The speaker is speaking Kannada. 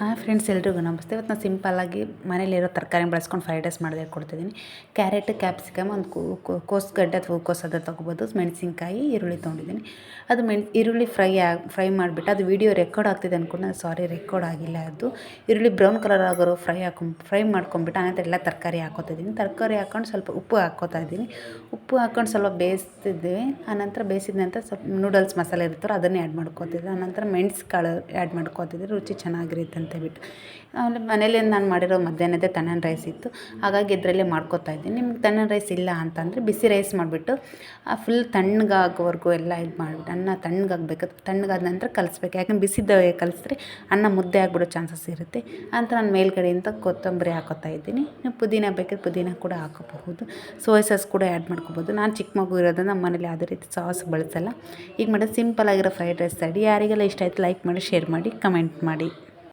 ಹಾಂ ಫ್ರೆಂಡ್ಸ್ ಎಲ್ರಿಗೂ ನಮಸ್ತೆ. ಇವತ್ತು ನಾನು ಸಿಂಪಲ್ಲಾಗಿ ಮನೇಲಿರೋ ತರಕಾರಿ ಬಳಸ್ಕೊಂಡು ಫ್ರೈಡ್ ರೈಸ್ ಮಾಡಿದೆ ಕೊಡ್ತಿದ್ದೀನಿ ಕ್ಯಾರೆಟ್ ಕ್ಯಾಪ್ಸಿಕಮ್ ಒಂದು ಕೋಸುಗಡ್ಡೆ ಅಥವಾ ಹೂಕೋಸು ಅದು ತೊಗೊಬೋದು. ಮೆಣಸಿನ್ಕಾಯಿ, ಈರುಳ್ಳಿ ತೊಗೊಂಡಿದ್ದೀನಿ ಅದು ಮೆಣ್ ಈರುಳ್ಳಿ ಫ್ರೈ ಫ್ರೈ ಮಾಡಿಬಿಟ್ಟು ಅದು ವೀಡಿಯೋ ರೆಕಾರ್ಡ್ ಆಗ್ತಿದೆ ಅಂದ್ಕೊಂಡು ಸಾರಿ ರೆಕಾರ್ಡ್ ಆಗಿಲ್ಲ ಅದು. ಈರುಳ್ಳಿ ಬ್ರೌನ್ ಕಲರ್ ಆಗೋರು ಫ್ರೈ ಹಾಕೊಂಡು ಫ್ರೈ ಮಾಡ್ಕೊಂಬಿಟ್ಟು ಆನಂತರ ಎಲ್ಲ ತರಕಾರಿ ಹಾಕೋತಿದ್ದೀನಿ ತರಕಾರಿ ಹಾಕೊಂಡು ಸ್ವಲ್ಪ ಉಪ್ಪು ಹಾಕೋತಾ ಇದ್ದೀನಿ. ಉಪ್ಪು ಹಾಕ್ಕೊಂಡು ಸ್ವಲ್ಪ ಬೇಯಿಸ್ತಿದ್ದೀವಿ ಆನಂತರ ಬೇಯಿಸಿದ ನಂತರ ಸ್ವಲ್ಪ ನೂಡಲ್ಸ್ ಮಸಾಲೆ ಇರ್ತಾರೋ ಅದನ್ನೇ ಆ್ಯಡ್ ಮಾಡ್ಕೋತಿದ್ದೆ. ಆನಂತರ ಮೆಣ್ಸು ಕಾಳು ಆ್ಯಡ್ ಮಾಡ್ಕೋತಿದ್ದೆ. ರುಚಿ ಚೆನ್ನಾಗಿರುತ್ತೆ ಅಂತ ಹೇಳ್ಬಿಟ್ಟು. ಆಮೇಲೆ ಮನೇಲಿ ನಾನು ಮಾಡಿರೋ ಮಧ್ಯಾಹ್ನದೇ ತಣ್ಣನ ರೈಸ್ ಇತ್ತು. ಹಾಗಾಗಿ ಇದರಲ್ಲೇ ಮಾಡ್ಕೋತಾ ಇದ್ದೀನಿ ನಿಮ್ಗೆ ತಣ್ಣನ ರೈಸ್ ಇಲ್ಲ ಅಂತಂದರೆ ಬಿಸಿ ರೈಸ್ ಮಾಡಿಬಿಟ್ಟು ಫುಲ್ ತಣ್ಣಗಾಗೋವರೆಗೂ ಎಲ್ಲ ಇದು ಮಾಡಿಬಿಟ್ಟು, ಅನ್ನ ತಣ್ಣಗಾಗಬೇಕು ತಣ್ಣಗಾದ ನಂತರ ಕಲಿಸ್ಬೇಕು. ಯಾಕಂದ್ರೆ ಬಿಸಿದ್ದವೇ ಕಲಿಸಿದ್ರೆ ಅನ್ನ ಮುದ್ದೆ ಆಗಿಬಿಡೋ ಚಾನ್ಸಸ್ ಇರುತ್ತೆ. ಅಂತ ನಾನು ಮೇಲ್ಗಡೆಯಿಂದ ಕೊತ್ತಂಬರಿ ಹಾಕೋತಾ ಇದ್ದೀನಿ. ನೀವು ಪುದೀನ ಬೇಕಾದ್ರೆ ಪುದೀನ ಕೂಡ ಹಾಕೋಬಹುದು. ಸೋಯಾ ಸಾಸ್ ಕೂಡ ಆ್ಯಡ್ ಮಾಡ್ಕೋಬೋದು. ನಾನು ಚಿಕ್ಕ ಮಗು ಇರೋದನ್ನ ನಮ್ಮ ಮನೇಲಿ ಯಾವುದೇ ರೀತಿ ಸಾಸ್ ಬಳಸಲ್ಲ. ಈಗ ಮಾಡೋದು ಸಿಂಪಲ್ ಆಗಿರೋ ಫ್ರೈಡ್ ರೈಸ್ ಅಡಿ. ಯಾರಿಗೆಲ್ಲ ಇಷ್ಟ ಆಯಿತು ಲೈಕ್ ಮಾಡಿ ಶೇರ್ ಮಾಡಿ ಕಮೆಂಟ್ ಮಾಡಿ.